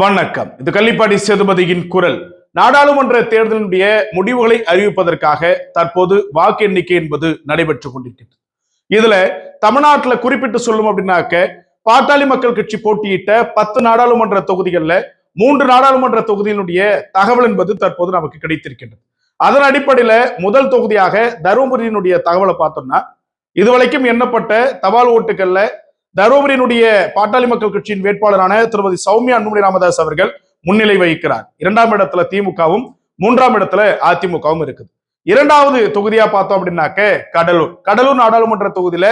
வணக்கம். இது கள்ளிப்பாடி சேதுபதியின் குரல். நாடாளுமன்ற தேர்தலினுடைய முடிவுகளை அறிவிப்பதற்காக தற்போது வாக்கு எண்ணிக்கை என்பது நடைபெற்றுக் கொண்டிருக்கிறது. இதுல தமிழ்நாட்டுல குறிப்பிட்டு சொல்லும் அப்படின்னாக்க பாட்டாளி மக்கள் கட்சி போட்டியிட்ட பத்து நாடாளுமன்ற தொகுதிகள்ல மூன்று நாடாளுமன்ற தொகுதியினுடைய தகவல் என்பது தற்போது நமக்கு கிடைத்திருக்கின்றது. அதன் அடிப்படையில முதல் தொகுதியாக தருமபுரியினுடைய தகவலை பார்த்தோம்னா இதுவரைக்கும் எண்ணப்பட்ட தபால் ஓட்டுகள்ல தருமபுரியினுடைய பாட்டாளி மக்கள் கட்சியின் வேட்பாளரான திருமதி சௌமியா அன்புமணி ராமதாஸ் அவர்கள் முன்னிலை வகிக்கிறார். இரண்டாம் இடத்துல திமுகவும் மூன்றாம் இடத்துல அதிமுகவும் இருக்குது. இரண்டாவது தொகுதியா பார்த்தோம் அப்படின்னாக்க கடலூர். கடலூர் நாடாளுமன்ற தொகுதியில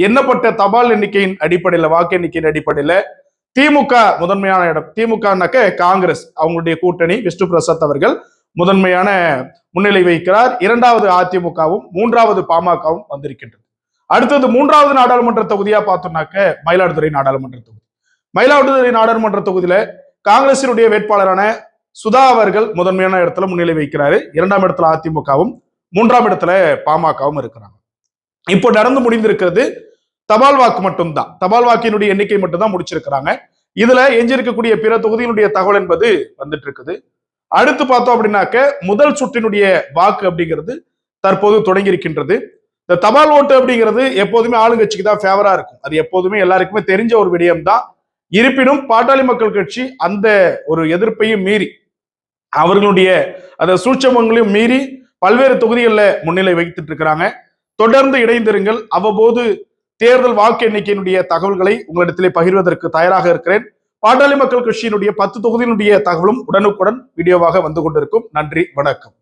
எண்ணப்பட்ட தபால் எண்ணிக்கையின் அடிப்படையில வாக்கு எண்ணிக்கையின் அடிப்படையில திமுக முதன்மையான இடம். திமுகனாக்க காங்கிரஸ் அவங்களுடைய கூட்டணி விஷ்ணு பிரசாத் அவர்கள் முதன்மையான முன்னிலை வகிக்கிறார். இரண்டாவது அதிமுகவும் மூன்றாவது பாமகவும் வந்திருக்கின்றது. அடுத்தது மூன்றாவது நாடாளுமன்ற தொகுதியா பார்த்தோம்னாக்க மயிலாடுதுறை நாடாளுமன்ற தொகுதி. மயிலாடுதுறை நாடாளுமன்ற தொகுதியில காங்கிரசினுடைய வேட்பாளரான சுதா அவர்கள் முதன்மையான இடத்துல முன்னிலை வைக்கிறாரு இரண்டாம் இடத்துல அதிமுகவும் மூன்றாம் இடத்துல பாமகவும் இருக்கிறாங்க. இப்போ நடந்து முடிந்திருக்கிறது தபால் வாக்கு மட்டும்தான். தபால் வாக்கினுடைய எண்ணிக்கை மட்டும்தான் முடிச்சிருக்கிறாங்க. இதுல எஞ்சிருக்கக்கூடிய பிற தொகுதியினுடைய தகவல் என்பது வந்துட்டு இருக்குது அடுத்து பார்த்தோம் அப்படின்னாக்க முதல் சுற்றினுடைய வாக்கு அப்படிங்கிறது தற்போது தொடங்கி இருக்கின்றது இந்த தபால் ஓட்டு அப்படிங்கிறது எப்போதுமே ஆளுங்கட்சிக்கு தான் ஃபேவரா இருக்கும். அது எப்போதுமே எல்லாருக்குமே தெரிஞ்ச ஒரு விடயம் தான். இருப்பினும் பாட்டாளி மக்கள் கட்சி அந்த ஒரு எதிர்ப்பையும் மீறி அவர்களுடைய அந்த சூட்சமங்களையும் மீறி பல்வேறு தொகுதிகளில் முன்னிலை வைத்துட்டு இருக்கிறாங்க. தொடர்ந்து இணைந்திருங்கள். அவ்வப்போது தேர்தல் வாக்கு எண்ணிக்கையினுடைய தகவல்களை உங்களிடத்திலே பகிர்வதற்கு தயாராக இருக்கிறேன். பாட்டாளி மக்கள் கட்சியினுடைய பத்து தொகுதியினுடைய தகவலும் உடனுக்குடன் வீடியோவாக வந்து கொண்டிருக்கும். நன்றி வணக்கம்.